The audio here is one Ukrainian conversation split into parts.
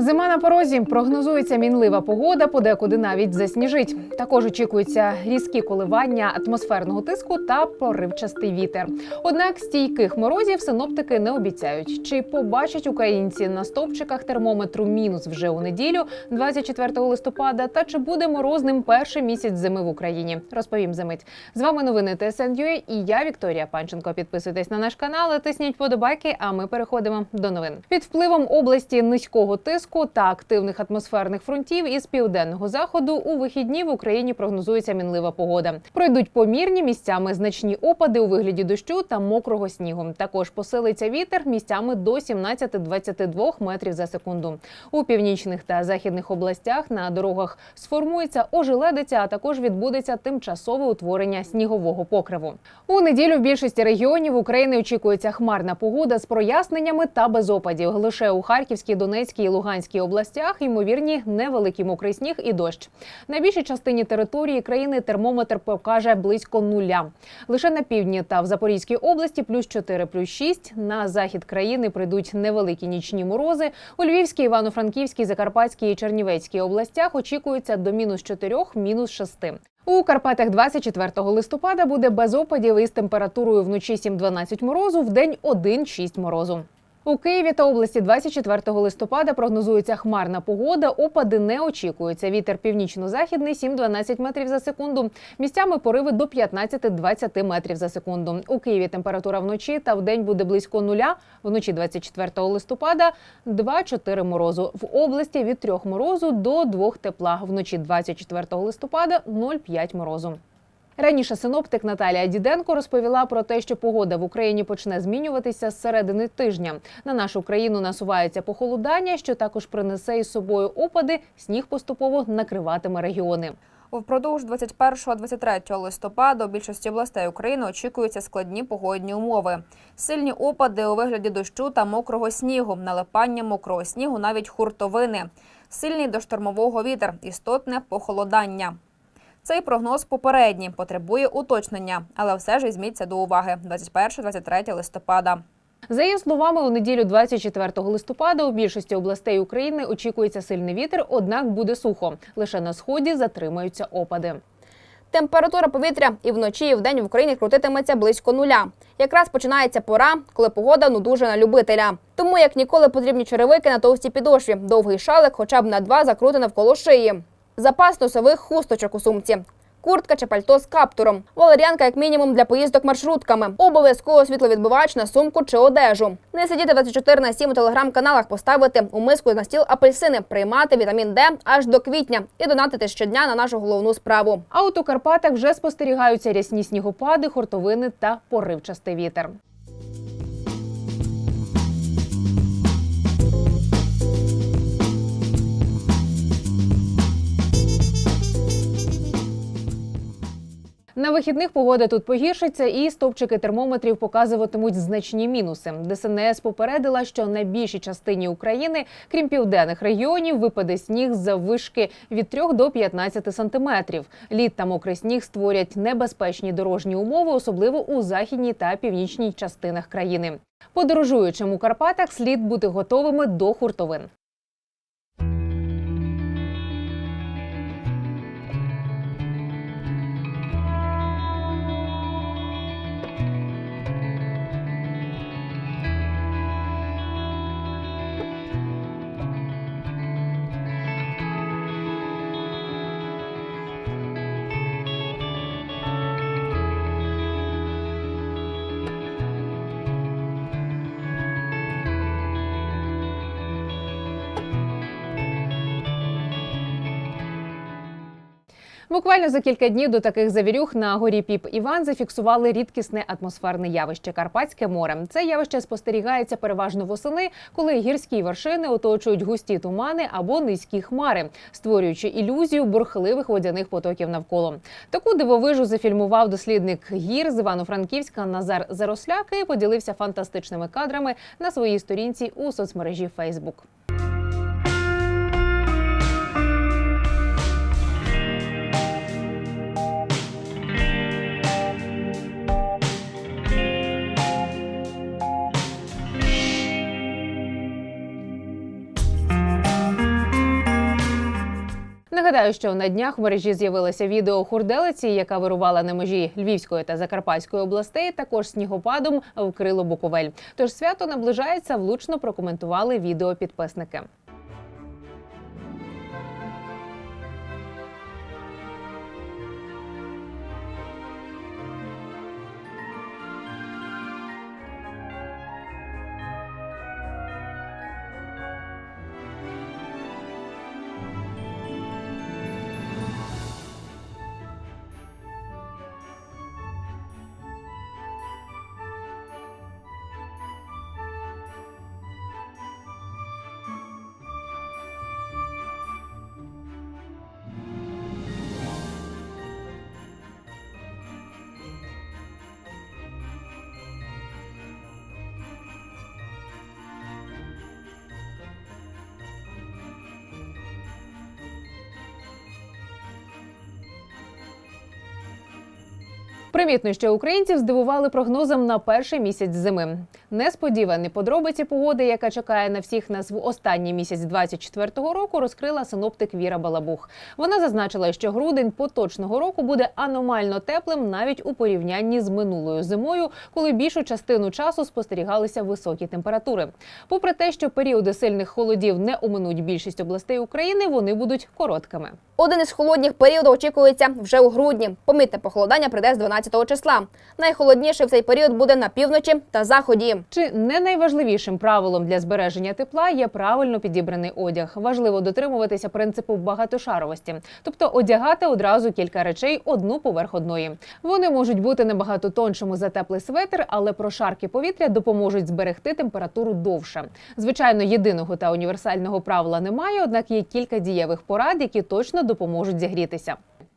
Зима на порозі прогнозується мінлива погода, подекуди навіть засніжить. Також очікуються різкі коливання атмосферного тиску та поривчастий вітер. Однак стійких морозів синоптики не обіцяють. Чи побачать українці на стовпчиках термометру мінус вже у неділю, 24 листопада, та чи буде морозним перший місяць зими в Україні? Розповім за мить. З вами новини ТСН.UA і я Вікторія Панченко. Підписуйтесь на наш канал, тисніть подобайки. А ми переходимо до новин. Під впливом області низького тиску та активних атмосферних фронтів із південного заходу у вихідні в Україні прогнозується мінлива погода. Пройдуть помірні місцями значні опади у вигляді дощу та мокрого снігу. Також посилиться вітер місцями до 17-22 метрів за секунду. У північних та західних областях на дорогах сформується ожеледиця, а також відбудеться тимчасове утворення снігового покриву. У неділю в більшості регіонів України очікується хмарна погода з проясненнями та без опадів. Лише у Харківській, Донецькій і Луганській областях ймовірні невеликий мокрий сніг і дощ. На більшій частині території країни термометр покаже близько нуля. Лише на півдні та в Запорізькій області плюс 4, плюс 6. На захід країни прийдуть невеликі нічні морози. У Львівській, Івано-Франківській, Закарпатській і Чернівецькій областях очікується до мінус 4, мінус 6. У Карпатах 24 листопада буде без опадів із температурою вночі 7-12 морозу, в день 1-6 морозу. У Києві та області 24 листопада прогнозується хмарна погода. Опади не очікуються. Вітер північно-західний 7-12 метрів за секунду. Місцями пориви до 15-20 метрів за секунду. У Києві температура вночі та вдень буде близько нуля. Вночі 24 листопада 2-4 морозу. В області від 3 морозу до 2 тепла. Вночі 24 листопада 0,5 морозу. Раніше синоптик Наталія Діденко розповіла про те, що погода в Україні почне змінюватися з середини тижня. На нашу країну насувається похолодання, що також принесе із собою опади. Сніг поступово накриватиме регіони. Впродовж 21-23 листопада у більшості областей України очікуються складні погодні умови. Сильні опади у вигляді дощу та мокрого снігу, налипання мокрого снігу, навіть хуртовини, сильний до штормового вітер, істотне похолодання. Цей прогноз попередній, потребує уточнення, але все ж візьміться до уваги 21-23 листопада. За її словами, у неділю 24 листопада у більшості областей України очікується сильний вітер, однак буде сухо. Лише на сході затримаються опади. Температура повітря і вночі, і вдень в Україні крутитиметься близько нуля. Якраз починається пора, коли погода ну дуже на любителя. Тому як ніколи потрібні черевики на товстій підошві, довгий шалик, хоча б на два закрути навколо шиї. Запас носових хусточок у сумці. Куртка чи пальто з каптуром. Валеріанка, як мінімум, для поїздок маршрутками. Обов'язково світловідбивач на сумку чи одежу. Не сидіти 24 на 7 у телеграм-каналах, поставити у миску на стіл апельсини, приймати вітамін Д аж до квітня і донатити щодня на нашу головну справу. А у Карпатах вже спостерігаються рясні снігопади, хуртовини та поривчастий вітер. На вихідних погода тут погіршиться, і стовпчики термометрів показуватимуть значні мінуси. ДСНС попередила, що на більшій частині України, крім південних регіонів, випаде сніг за вишки від 3 до 15 сантиметрів. Лід та мокрий сніг створять небезпечні дорожні умови, особливо у західній та північній частинах країни. Подорожуючим у Карпатах слід бути готовими до хуртовин. Буквально за кілька днів до таких завірюх на горі Піп Іван зафіксували рідкісне атмосферне явище Карпатське море. Це явище спостерігається переважно восени, коли гірські вершини оточують густі тумани або низькі хмари, створюючи ілюзію бурхливих водяних потоків навколо. Таку дивовижу зафільмував дослідник гір з Івано-Франківська Назар Заросляк і поділився фантастичними кадрами на своїй сторінці у соцмережі Фейсбук. Нагадаю, що на днях в мережі з'явилося відео хурделиці, яка вирувала на межі Львівської та Закарпатської областей. Також снігопадом вкрило Буковель. Тож свято наближається. Влучно прокоментували відео підписники. Примітно, що українців здивували прогнозом на перший місяць зими. Несподівані подробиці погоди, яка чекає на всіх нас в останній місяць 24-го року, розкрила синоптик Віра Балабух. Вона зазначила, що грудень поточного року буде аномально теплим навіть у порівнянні з минулою зимою, коли більшу частину часу спостерігалися високі температури. Попри те, що періоди сильних холодів не оминуть більшість областей України, вони будуть короткими. Один із холодних періодів очікується вже у грудні. Помітне похолодання прийде з 12 числа. Найхолодніше в цей період буде на півночі та заході. Чи не найважливішим правилом для збереження тепла є правильно підібраний одяг? Важливо дотримуватися принципу багатошаровості, тобто одягати одразу кілька речей одну поверх одної. Вони можуть бути набагато тоншими за теплий светр, але прошарки повітря допоможуть зберегти температуру довше. Звичайно, єдиного та універсального правила немає, однак є кілька дієвих порад, які точно допоможуть зігрітися.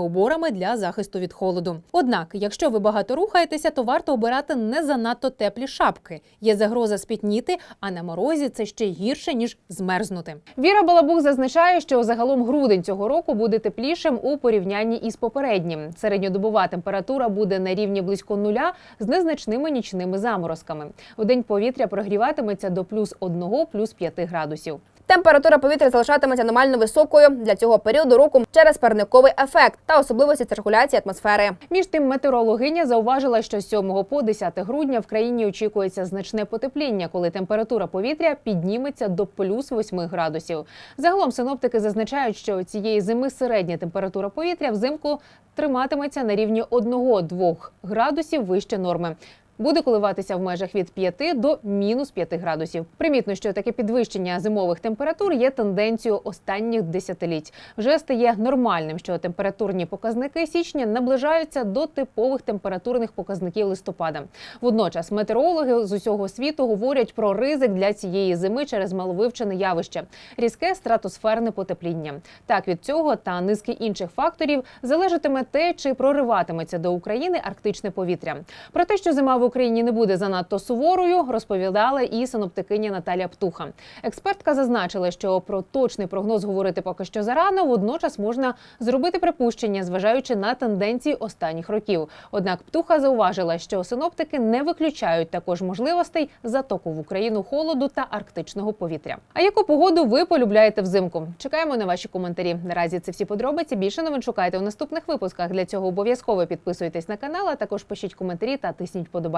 уборами для захисту від холоду. Однак, якщо ви багато рухаєтеся, то варто обирати не занадто теплі шапки. Є загроза спітніти, а на морозі це ще гірше ніж змерзнути. Віра Балабух зазначає, що загалом грудень цього року буде теплішим у порівнянні із попереднім. Середньодобова температура буде на рівні близько нуля з незначними нічними заморозками. У день повітря прогріватиметься до плюс 1, плюс 5 градусів. Температура повітря залишатиметься аномально високою для цього періоду року через парниковий ефект та особливості циркуляції атмосфери. Між тим, метеорологиня зауважила, що з 7 по 10 грудня в країні очікується значне потепління, коли температура повітря підніметься до плюс 8 градусів. Загалом синоптики зазначають, що цієї зими середня температура повітря взимку триматиметься на рівні 1-2 градусів вище норми. Буде коливатися в межах від 5 до мінус 5 градусів. Примітно, що таке підвищення зимових температур є тенденцією останніх десятиліть. Вже стає нормальним, що температурні показники січня наближаються до типових температурних показників листопада. Водночас метеорологи з усього світу говорять про ризик для цієї зими через маловивчене явище різке стратосферне потепління. Так від цього та низки інших факторів залежатиме те, чи прориватиметься до України арктичне повітря. Про те, що зима в Україні не буде занадто суворою, розповідала і синоптикиня Наталя Птуха. Експертка зазначила, що про точний прогноз говорити поки що зарано. Водночас можна зробити припущення, зважаючи на тенденції останніх років. Однак Птуха зауважила, що синоптики не виключають також можливостей затоку в Україну холоду та арктичного повітря. А яку погоду ви полюбляєте взимку? Чекаємо на ваші коментарі. Наразі це всі подробиці. Більше новин шукайте у наступних випусках. Для цього обов'язково підписуйтесь на канал, а також пишіть коментарі та тисніть подобайки.